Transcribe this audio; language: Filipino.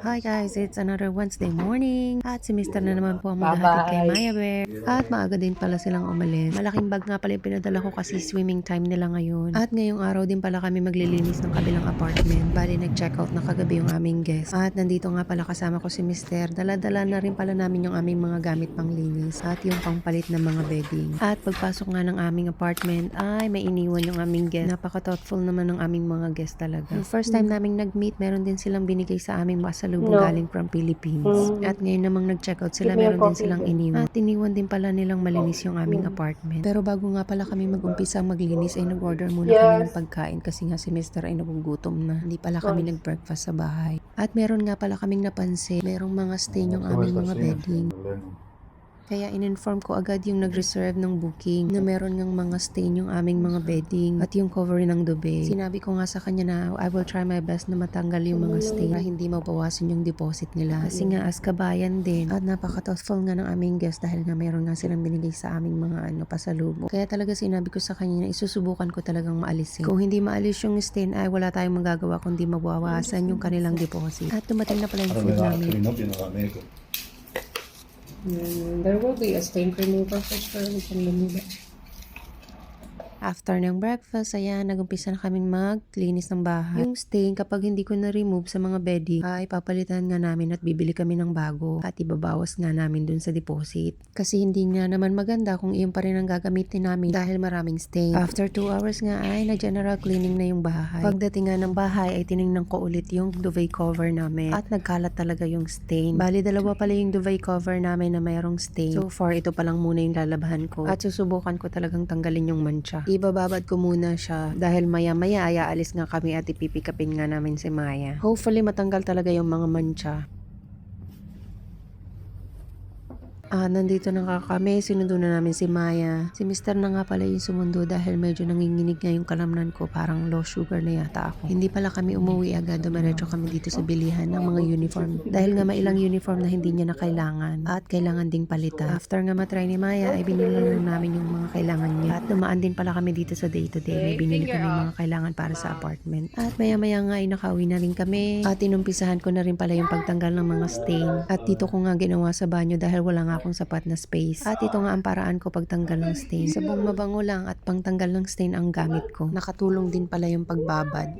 Hi guys, it's another Wednesday morning. At si Mr. na naman po ang maghahatid kay Maya Bear. At maaga din pala silang umalis. Malaking bag nga pala yung pinadala ko kasi swimming time nila ngayon. At ngayong araw din pala kami maglilinis ng kabilang apartment. Bali nag-check out na kagabi yung aming guest. At nandito nga pala kasama ko si Mr. Dala-dala na rin pala namin yung aming mga gamit pang linis. At yung pangpalit ng mga bedding. At pagpasok nga ng aming apartment ay may iniwan yung aming guest. Napaka-thoughtful naman ng aming mga guest talaga. Yung first time naming nag-meet, meron din silang binigay sa aming pasalubong No. galing from Philippines. Mm. At ngayon namang nag-check out sila, meron din silang iniwan. At iniwan din pala nilang malinis yung aming Mm. apartment. Pero bago nga pala kami mag-umpisa maglinis ay nag-order muna kami Yes. ng pagkain kasi nga si Mr. ay nagugutom na. Hindi pala kami nag-breakfast sa bahay. At meron nga pala kaming napansin, merong mga stain yung aming mga bedding. Kaya in-inform ko agad yung nag-reserve ng booking na meron ngang mga stain yung aming mga bedding at yung cover ng dube. Sinabi ko nga sa kanya na I will try my best na matanggal yung mga stain para hindi mabawasan yung deposit nila. Kasi nga as kabayan din at napaka-thoughtful nga ng aming guest dahil nga meron nga silang binigay sa aming mga ano pasalubong. Kaya talaga sinabi ko sa kanya na isusubukan ko talagang maalisin. Kung hindi maalis yung stain ay wala tayong magagawa kundi mabawasan yung kanilang deposit. At dumating na pala yung food namin. It. Mm, there will be a stain remover for sure. We can remove it. After ng breakfast, ayan, nagumpisa na kaming maglinis ng bahay. Yung stain, kapag hindi ko na-remove sa mga bedding, ay papalitan nga namin at bibili kami ng bago at ibabawas nga namin dun sa deposit. Kasi hindi nga naman maganda kung iyon pa rin ang gagamitin namin dahil maraming stain. After 2 hours nga ay na-general cleaning na yung bahay. Pagdating nga ng bahay ay tiningnan ko ulit yung duvet cover namin at nagkalat talaga yung stain. Bali, dalawa pala yung duvet cover namin na mayroong stain. So far, ito pa lang muna yung lalabahan ko at susubukan ko talagang tanggalin yung mancha. Ibababad ko muna siya dahil maya-maya ay aalis nga kami at ipipikapin nga namin si Maya. Hopefully matanggal talaga yung mga mancha. Ah, nandito na nga kami. Sinundo na namin si Maya. Si Mr. na nga pala yung sumundo dahil medyo nanginginig nga yung kalamnan ko. Parang low sugar na yata ako. Hindi pala kami umuwi agad. Dumiretso kami dito sa bilihan ng mga uniform. Dahil nga mailang uniform na hindi niya na kailangan. At kailangan ding palitan. After nga matry ni Maya, ay binili na namin yung mga kailangan niya. At dumaan din pala kami dito sa day to day. May binili kami mga kailangan para sa apartment. At maya maya nga ay nakauwi na rin kami. At inumpisahan ko na rin pala yung pagtanggal ng mga stain. At dito ko nga ginawa sa banyo dahil wala nga akong sapat na space. At ito nga ang paraan ko pagtanggal ng stain. Sabong mabango lang at pangtanggal ng stain ang gamit ko. Nakatulong din pala yung pagbabad.